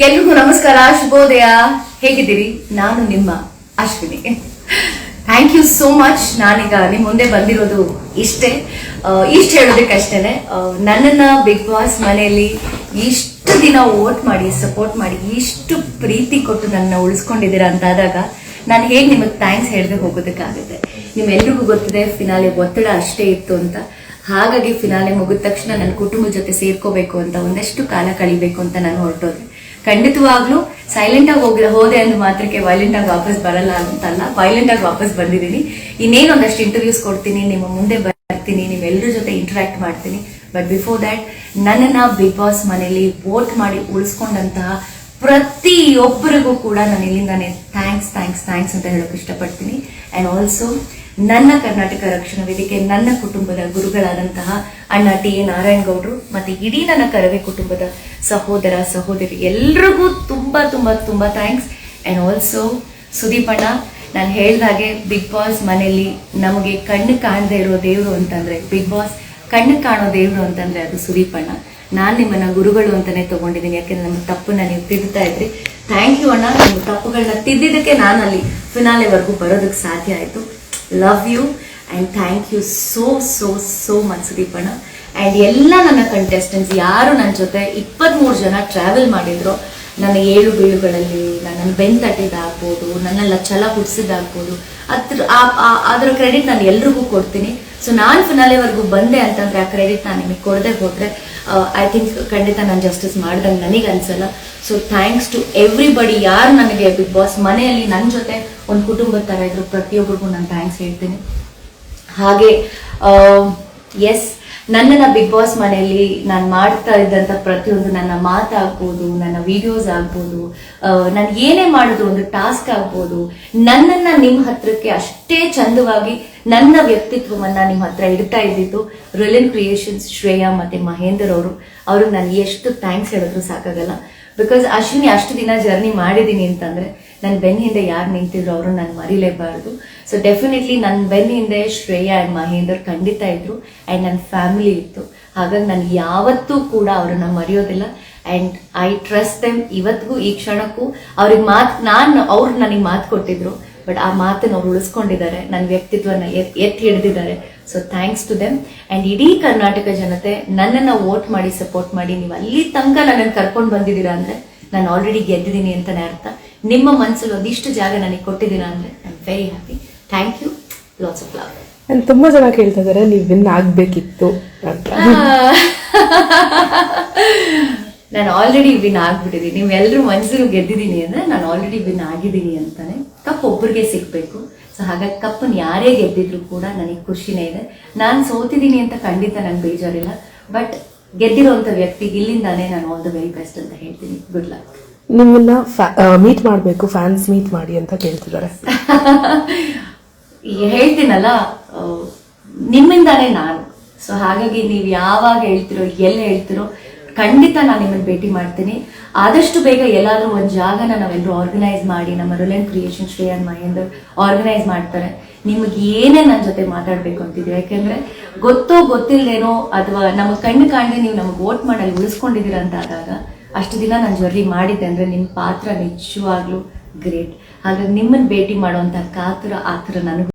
ಎಲ್ರಿಗೂ ನಮಸ್ಕಾರ, ಶುಭೋದಯ. ಹೇಗಿದ್ದೀರಿ? ನಾನು ನಿಮ್ಮ Ashwini. Thank you so much ನಾನೀಗ ನಿಮ್ಮ ಮುಂದೆ ಬಂದಿರೋದು ಇಷ್ಟೇ. ಇಷ್ಟು ಹೇಳೋದಕ್ಕೆ ಅಷ್ಟೇನೆ ನನ್ನನ್ನ ಬಿಗ್ ಬಾಸ್ ಮನೆಯಲ್ಲಿ ಇಷ್ಟು ದಿನ ವೋಟ್ ಮಾಡಿ ಸಪೋರ್ಟ್ ಮಾಡಿ, ಇಷ್ಟು ಪ್ರೀತಿ ಕೊಟ್ಟು ನನ್ನ ಉಳಿಸ್ಕೊಂಡಿದ್ದೀರಾ ಅಂತ ಆದಾಗ ನಾನು ಹೇಗೆ ನಿಮಗೆ ಥ್ಯಾಂಕ್ಸ್ ಹೇಳದೆ ಹೋಗೋದಕ್ಕಾಗುತ್ತೆ. ನಿಮ್ಮೆಲ್ರಿಗೂ ಗೊತ್ತಿದೆ ಫಿನಾಲೆ ಒತ್ತಡ ಅಷ್ಟೇ ಇತ್ತು ಅಂತ. ಹಾಗಾಗಿ ಫಿನಾಲೆ ಮುಗಿದ ತಕ್ಷಣ ನನ್ನ ಕುಟುಂಬದ ಜೊತೆ ಸೇರ್ಕೋಬೇಕು ಅಂತ ಒಂದಷ್ಟು ಕಾಲ ಕಳಿಬೇಕು ಅಂತ ನಾನು ಹೊರಟೋದೆ. ಖಂಡಿತವಾಗ್ಲೂ ಸೈಲೆಂಟ್ ಆಗಿ ಹೋಗಿ ಹೋದೆ ಅಂದ ಮಾತ್ರಕ್ಕೆ ವೈಲೆಂಟ್ ಆಗಿ ವಾಪಸ್ ಬರಲ್ಲ ಅಂತಲ್ಲ ವೈಲೆಂಟ್ ಆಗಿ ವಾಪಸ್ ಬಂದಿದ್ದೀನಿ. ಇನ್ನೇನು ಒಂದಷ್ಟು ಇಂಟರ್ವ್ಯೂಸ್ ಕೊಡ್ತೀನಿ, ನಿಮ್ಮ ಮುಂದೆ ಬರ್ತೀನಿ, ನಿಮ್ಮೆಲ್ಲರ ಜೊತೆ ಇಂಟರಾಕ್ಟ್ ಮಾಡ್ತೀನಿ. ಬಟ್ ಬಿಫೋರ್ ದ್ಯಾಟ್ ನನ್ನನ್ನು ಬಿಗ್ ಬಾಸ್ ಮನೆಯಲ್ಲಿ ವೋಟ್ ಮಾಡಿ ಉಳಿಸ್ಕೊಂಡಂತಹ ಪ್ರತಿಯೊಬ್ಬರಿಗೂ ಕೂಡ ನಾನು ಇಲ್ಲಿಂದಾನೆ ಥ್ಯಾಂಕ್ಸ್ ಥ್ಯಾಂಕ್ಸ್ ಥ್ಯಾಂಕ್ಸ್ ಅಂತ ಹೇಳೋಕೆ ಇಷ್ಟಪಡ್ತೀನಿ. ಆ್ಯಂಡ್ ಆಲ್ಸೋ ನನ್ನ ಕರ್ನಾಟಕ ರಕ್ಷಣಾ ವೇದಿಕೆ, ನನ್ನ ಕುಟುಂಬದ ಗುರುಗಳಾದಂತಹ ಅಣ್ಣ ಟಿ ಎ ನಾರಾಯಣ್ ಗೌಡ್ರು ಮತ್ತೆ ಇಡೀ ನನ್ನ ಕರವೇ ಕುಟುಂಬದ ಸಹೋದರ, ಸಹೋದರಿ ಎಲ್ರಿಗೂ ತುಂಬಾ ತುಂಬಾ ತುಂಬಾ ಥ್ಯಾಂಕ್ಸ್ ಆ್ಯಂಡ್ ಆಲ್ಸೋ ಸುದೀಪ್ ನಾನು ಹೇಳ್ದಾಗೆ ಬಿಗ್ ಬಾಸ್ ಮನೆಯಲ್ಲಿ ನಮಗೆ ಕಣ್ಣು ಕಾಣದೇ ಇರೋ ದೇವರು ಅಂತಂದ್ರೆ ಬಿಗ್ ಬಾಸ್ ಕಣ್ಣು ಕಾಣೋ ದೇವರು ಅಂತಂದ್ರೆ ಅದು ಸುದೀಪ್ ನಾನು ನಿಮ್ಮನ್ನ ಗುರುಗಳು ಅಂತಾನೆ ತಗೊಂಡಿದ್ದೀನಿ, ಯಾಕೆಂದ್ರೆ ನಮ್ಮ ತಪ್ಪನ್ನ ನೀವು ತಿದ್ದುತ್ತಾ ಇದ್ರಿ. ಥ್ಯಾಂಕ್ ಯು ಅಣ್ಣ ನಿಮ್ಮ ತಪ್ಪುಗಳನ್ನ ತಿದ್ದಿದ್ದಕ್ಕೆ ನಾನು ಅಲ್ಲಿ ಫಿನಾಲೆವರೆಗೂ ಬರೋದಕ್ಕೆ ಸಾಧ್ಯ ಆಯಿತು. Love you and thank you so so so much Sudeep ಅಣ್ಣ ಆ್ಯಂಡ್ ಎಲ್ಲ ನನ್ನ ಕಂಟೆಸ್ಟೆಂಟ್ಸ್ ಯಾರು ನನ್ನ ಜೊತೆ ಇಪ್ಪತ್ತ್ಮೂರು ಜನ ಟ್ರಾವೆಲ್ ಮಾಡಿದ್ರು, ನನ್ನ ಏಳು ಬೀಳುಗಳಲ್ಲಿ ನನ್ನನ್ನು ಬೆನ್ ತಟ್ಟಿದ್ದಾಗ್ಬೋದು ನನ್ನೆಲ್ಲ ಛಲ ಹುಟ್ಟಿಸಿದ್ದಾಗ್ಬೋದು ಅದ್ರ ಅದರ ಕ್ರೆಡಿಟ್ ನಾನು ಎಲ್ರಿಗೂ ಕೊಡ್ತೀನಿ. ಸೊ ನಾನು ಫಿನಾಲೆವರೆಗೂ ಬಂದೆ ಅಂತಂದರೆ ಆ ಕ್ರೆಡಿಟ್ ನಾನು ನಿಮಗೆ ಕೊಡದೆ ಹೋದ್ರೆ ಐ ಥಿಂಕ್ ಖಂಡಿತ ನಾನು ಜಸ್ಟಿಸ್ ಮಾಡ್ದಂಗೆ ನನಗೆ ಅನ್ಸಲ್ಲ. ಸೊ ಥ್ಯಾಂಕ್ಸ್ ಟು ಎವ್ರಿಬಡಿ ಯಾರು ನನಗೆ ಬಿಗ್ ಬಾಸ್ ಮನೆಯಲ್ಲಿ ನನ್ನ ಜೊತೆ ಒಂದು ಕುಟುಂಬದ ಥರ ಇದ್ರು ಪ್ರತಿಯೊಬ್ಬರಿಗೂ ನಾನು ಥ್ಯಾಂಕ್ಸ್ ಹೇಳ್ತೀನಿ. ಹಾಗೆ ಎಸ್ ನನ್ನನ್ನ ಬಿಗ್ ಬಾಸ್ ಮನೆಯಲ್ಲಿ ನಾನು ಮಾಡ್ತಾ ಇದ್ದಂಥ ಪ್ರತಿಯೊಂದು ನನ್ನ ಮಾತಾಗ್ಬೋದು, ನನ್ನ ವಿಡಿಯೋಸ್ ಆಗ್ಬೋದು ನಾನು ಏನೇ ಮಾಡಿದ್ರು ಒಂದು ಟಾಸ್ಕ್ ಆಗ್ಬೋದು, ನನ್ನನ್ನು ನಿಮ್ಮ ಹತ್ರಕ್ಕೆ ಅಷ್ಟೇ ಚಂದವಾಗಿ ನನ್ನ ವ್ಯಕ್ತಿತ್ವವನ್ನು ನಿಮ್ಮ ಹತ್ರ ಇಡ್ತಾ ಇದ್ದಿದ್ದು ರಿಲಿನ್ ಕ್ರಿಯೇಷನ್ಸ್ ಶ್ರೇಯಾ ಮತ್ತು ಮಹೇಂದರ್ ಅವರು. ಅವ್ರಿಗೆ ನಾನು ಎಷ್ಟು ಥ್ಯಾಂಕ್ಸ್ ಹೇಳಿದ್ರು ಸಾಕಾಗಲ್ಲ. ಬಿಕಾಸ್ ಅಶ್ವಿನಿ ಅಷ್ಟು ದಿನ ಜರ್ನಿ ಮಾಡಿದ್ದೀನಿ ಅಂತಂದ್ರೆ ನನ್ನ ಬೆನ್ನ ಹಿಂದೆ ಯಾರು ನಿಂತಿದ್ರು ಅವರು ನಾನು ಮರಿಲೇಬಾರ್ದು. ಸೊ ಡೆಫಿನೆಟ್ಲಿ ನನ್ನ ಬೆನ್ನ ಹಿಂದೆ ಶ್ರೇಯಾ ಆ್ಯಂಡ್ ಮಹೇಂದ್ರ ಖಂಡಿತ ಇದ್ರು ಆ್ಯಂಡ್ ನನ್ನ ಫ್ಯಾಮಿಲಿ ಇತ್ತು. ಹಾಗಾಗಿ ನಾನು ಯಾವತ್ತೂ ಕೂಡ ಅವ್ರನ್ನ ಮರೆಯೋದಿಲ್ಲ ಆ್ಯಂಡ್ ಐ ಟ್ರಸ್ಟ್ ದೆಮ್ ಇವತ್ತಿಗೂ ಈ ಕ್ಷಣಕ್ಕೂ. ಅವ್ರಿಗೆ ಮಾತು, ನಾನು ಅವ್ರು ನನಗೆ ಮಾತು ಕೊಟ್ಟಿದ್ರು ಬಟ್ ಆ ಮಾತನ್ನು ಅವ್ರು ಉಳಿಸ್ಕೊಂಡಿದ್ದಾರೆ. ನನ್ನ ವ್ಯಕ್ತಿತ್ವನ ಎತ್, ಎತ್ತಿ ಹಿಡಿದಿದ್ದಾರೆ. So thanks to them and ಇಡೀ ಕರ್ನಾಟಕ ಜನತೆ ನನ್ನನ್ನು ವೋಟ್ ಮಾಡಿ ಸಪೋರ್ಟ್ ಮಾಡಿ, ನೀವು ಅಲ್ಲಿ ತನಕ ನನ್ನನ್ನು ಕರ್ಕೊಂಡು ಬಂದಿದ್ದೀರಾ ಅಂದರೆ, ನಾನು ಆಲ್ರೆಡಿ ಗೆದ್ದಿದ್ದೀನಿ ಅಂತಲೇ ಅರ್ಥ. ನಿಮ್ಮ ಮನಸ್ಸಲ್ಲಿ ಒಂದಿಷ್ಟು ಜಾಗ ನನಗೆ ಕೊಟ್ಟಿದ್ದೀರಾ ಅಂದರೆ I am very happy thank you lots of love ನಾನು ತುಂಬಾ ಜನ ಕೇಳ್ತಾ ಇದ್ದಾರೆ ನೀವು ವಿನ್ ಆಗ್ಬೇಕಿತ್ತು ಅಂತ. ನಾನು ಆಲ್ರೆಡಿ ವಿನ್ ಆಗ್ಬಿಟ್ಟಿದ್ದೀನಿ. ನೀವೆಲ್ಲರೂ ಮನಸ್ಸನ್ನು ಗೆದ್ದಿದ್ದೀನಿ ಅಂದ್ರೆ ನಾನು ಆಲ್ರೆಡಿ ವಿನ್ ಆಗಿದ್ದೀನಿ ಅಂತಾನೆ. ಕಪ್ ಒಬ್ಬರಿಗೆ ಸಿಗಬೇಕು. ಸೊ ಹಾಗಾಗಿ ಕಪ್ಪನ್ನು ಯಾರೇ ಗೆದ್ದಿದ್ರು ಕೂಡ ನನಗೆ ಖುಷಿನೇ ಇದೆ. ನಾನು ಸೋತಿದ್ದೀನಿ ಅಂತ ಖಂಡಿತ ನಂಗೆ ಬೇಜಾರಿಲ್ಲ. ಬಟ್ ಗೆದ್ದಿರೋಂಥ ವ್ಯಕ್ತಿಗೆ ಇಲ್ಲಿಂದಾನೇ ನಾನು ಆಲ್ ದ ವೆರಿ ಬೆಸ್ಟ್ ಅಂತ ಹೇಳ್ತೀನಿ. ಗುಡ್ ಲಕ್ ನಿಮ್ಮನ್ನ ಮೀಟ್ ಮಾಡಬೇಕು ಫ್ಯಾನ್ಸ್ ಮೀಟ್ ಮಾಡಿ ಅಂತ ಕೇಳ್ತಿದ್ದಾರೆ. ಹೇಳ್ತೀನಲ್ಲ ನಿಮ್ಮಿಂದಾನೇ ನಾನು. ಸೊ ಹಾಗಾಗಿ ನೀವು ಯಾವಾಗ ಹೇಳ್ತಿರೋ, ಎಲ್ಲಿ ಹೇಳ್ತಿರೋ ಖಂಡಿತ ನಾನು ನಿಮ್ಮನ್ನು ಭೇಟಿ ಮಾಡ್ತೀನಿ. ಆದಷ್ಟು ಬೇಗ ಎಲ್ಲಾದರೂ ಒಂದು ಜಾಗನ ನಾವೆಲ್ಲರೂ ಆರ್ಗನೈಸ್ ಮಾಡಿ ನಮ್ಮ Reliance creation Shreyan Mahender organise ಮಾಡ್ತಾರೆ. ನಿಮಗೆ ಏನೇ ನನ್ನ ಜೊತೆ ಮಾತಾಡಬೇಕು ಅಂತಿದೆ ಯಾಕೆಂದ್ರೆ ಗೊತ್ತೋ ಗೊತ್ತಿಲ್ಲದೇನೋ ಅಥವಾ ನಮಗೆ ಕಣ್ಣು ಕಾಣದೆ ನೀವು ನಮಗೆ ವೋಟ್ ಮಾಡಲ್ಲಿ ಉಳಿಸ್ಕೊಂಡಿದ್ದೀರ ಅಂತ ಆದಾಗ ಅಷ್ಟು ದಿನ ನಾನು ಜರ್ನಿ ಮಾಡಿದ್ದೆ ಅಂದರೆ ನಿಮ್ಮ ಪಾತ್ರ ನಿಜವಾಗ್ಲೂ ಗ್ರೇಟ್. ಹಾಗಾಗಿ ನಿಮ್ಮನ್ನು ಭೇಟಿ ಮಾಡುವಂಥ ಕಾತುರ, ಆತರ ನನಗೂ